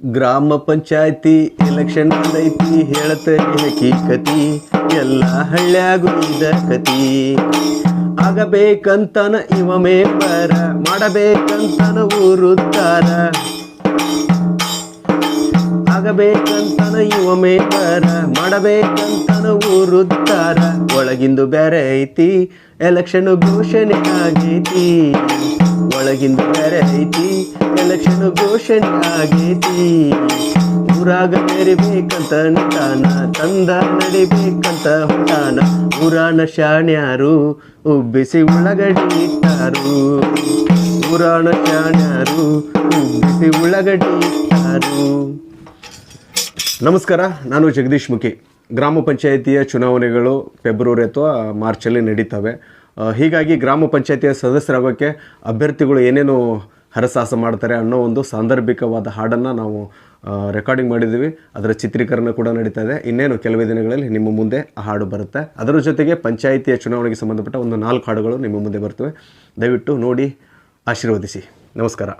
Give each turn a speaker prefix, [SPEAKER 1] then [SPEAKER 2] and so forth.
[SPEAKER 1] ಗ್ರಾಮ ಪಂಚಾಯತಿ ಎಲೆಕ್ಷನ್ ಬಂದೈತಿ ಹೇಳತೆ ಹಕೀಕತಿ ಎಲ್ಲ ಹಳ್ಳ್ಯಾಗು ಇದ ಕತಿ. ಆಗಬೇಕಂತನ ಇವ ಪರ ಮಾಡಬೇಕಂತನ ಊರುತ್ತಾರ ಆಗಬೇಕಂತನ ಇವ ಮೇಂಬರ, ಮಾಡಬೇಕಂತನ ಊರುತ್ತಾರ ಒಳಗಿಂದು ಬೇರೆ ಐತಿ ಎಲೆಕ್ಷನ್ ಘೋಷಣೆ ಆಗೈತಿ. ಒಳಗಿಂದು ಬೇರೆ ಐತಿ, ಎಲೆಕ್ಷನ್ ಘೋಷಣೆ ಆಗೈತಿ. ಊರಾಗ ಮೆರಿಬೇಕಂತ ನಿಧಾನ, ತಂದ ನಡಿಬೇಕಂತ ಹೊಟಾನ ಊರಾನ ಶಾಣ್ಯಾರು ಉಬ್ಬಿಸಿ ಉಳ್ಳಗಡ್ಡಿ ಇಟ್ಟಾರು. ಪುರಾಣ ಶಾಣ್ಯಾರು ಉಬ್ಬಿಸಿ ಉಳ್ಳಗಡ್ಡಿ ಇಟ್ಟಾರು. ನಮಸ್ಕಾರ, ನಾನು ಜಗದೀಶ್ ಮುಖಿ. ಗ್ರಾಮ ಪಂಚಾಯಿತಿಯ ಚುನಾವಣೆಗಳು ಫೆಬ್ರವರಿ ಅಥವಾ ಮಾರ್ಚಲ್ಲಿ ನಡೀತವೆ. ಹೀಗಾಗಿ ಗ್ರಾಮ ಪಂಚಾಯತಿಯ ಸದಸ್ಯರಾಗೋಕ್ಕೆ ಅಭ್ಯರ್ಥಿಗಳು ಏನೇನು ಹರಸಾಹಸ ಮಾಡ್ತಾರೆ ಅನ್ನೋ ಒಂದು ಸಾಂದರ್ಭಿಕವಾದ ಹಾಡನ್ನು ನಾವು ರೆಕಾರ್ಡಿಂಗ್ ಮಾಡಿದ್ದೀವಿ. ಅದರ ಚಿತ್ರೀಕರಣ ಕೂಡ ನಡೀತಾ ಇದೆ. ಇನ್ನೇನು ಕೆಲವೇ ದಿನಗಳಲ್ಲಿ ನಿಮ್ಮ ಮುಂದೆ ಆ ಹಾಡು ಬರುತ್ತೆ. ಅದರ ಜೊತೆಗೆ ಪಂಚಾಯಿತಿಯ ಚುನಾವಣೆಗೆ ಸಂಬಂಧಪಟ್ಟ ಒಂದು ನಾಲ್ಕು ಹಾಡುಗಳು ನಿಮ್ಮ ಮುಂದೆ ಬರ್ತವೆ. ದಯವಿಟ್ಟು ನೋಡಿ, ಆಶೀರ್ವದಿಸಿ. ನಮಸ್ಕಾರ.